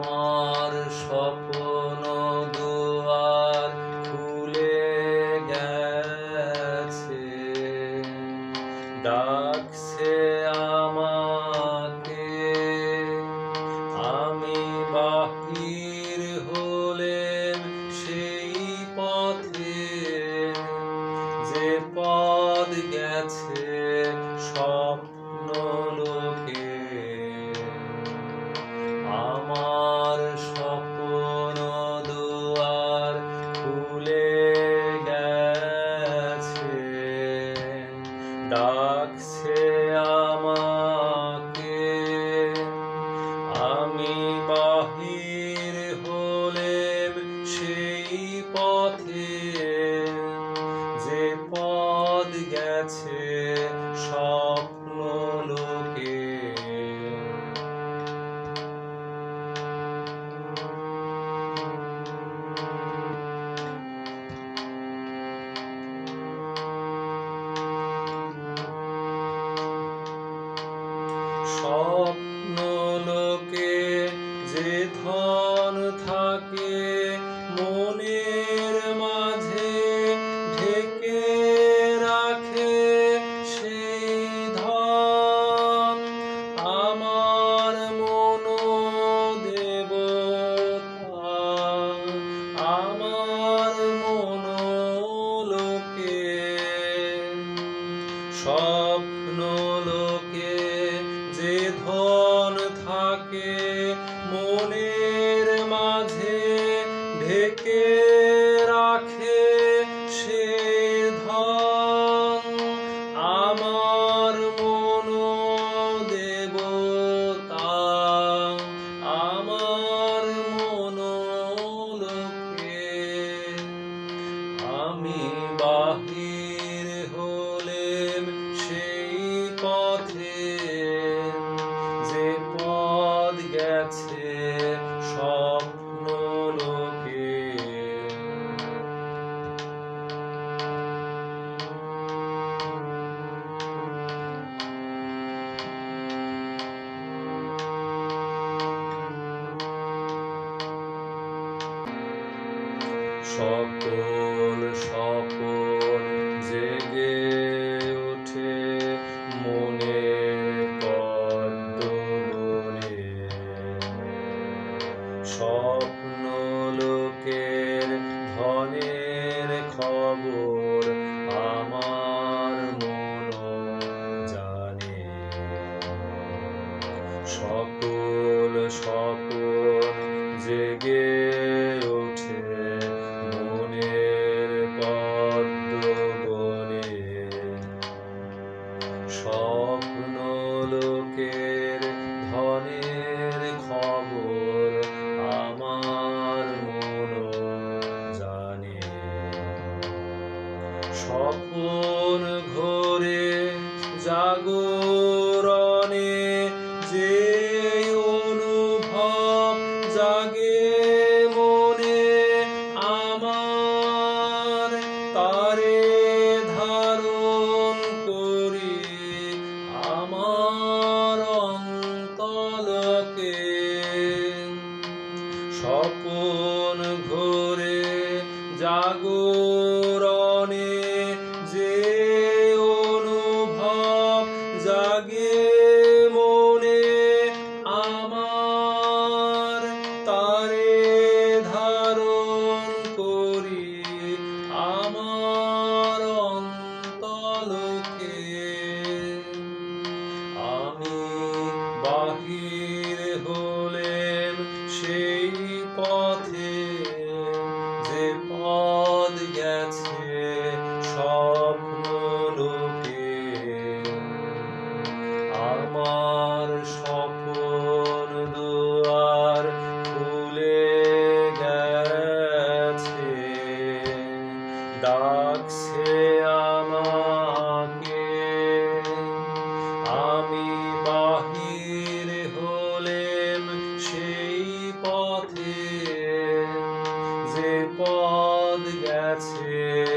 আমার স্বপ্ন দুয়ার খুলে গেছে। ডাকছে আমাকে, আমি বাহির হলেন সেই পথে। যে পথ গেছে স্বপ্ন পথ গেছে স্বপ্ন লোকে। স্বপ্ন লোকে যে ধন থাকে যে ধন থাকে মনের মাঝে ঢেকে রাখে সে ধন আমার মন দেবতা আমার মন লোকে আমি বাহির হলেম সেই পথে। গেছে স্বপ্ন লোকে। সকল স্বপন। ধনের খবর আমার মন জানে সকল স্বপন জেগে ওঠে মনের পদ্মবনে। স্বপ্ন লোকের স্বপন ঘোরে জাগরণে যে অনুভব জাগে মনে আমার, তারে ধারণ করি আমার অন্তলকে। স্বপন ঘোরে জাগরণে ডাকছে আমাকে। আমি বাহির হলেম সেই পথে। যে পথ গেছে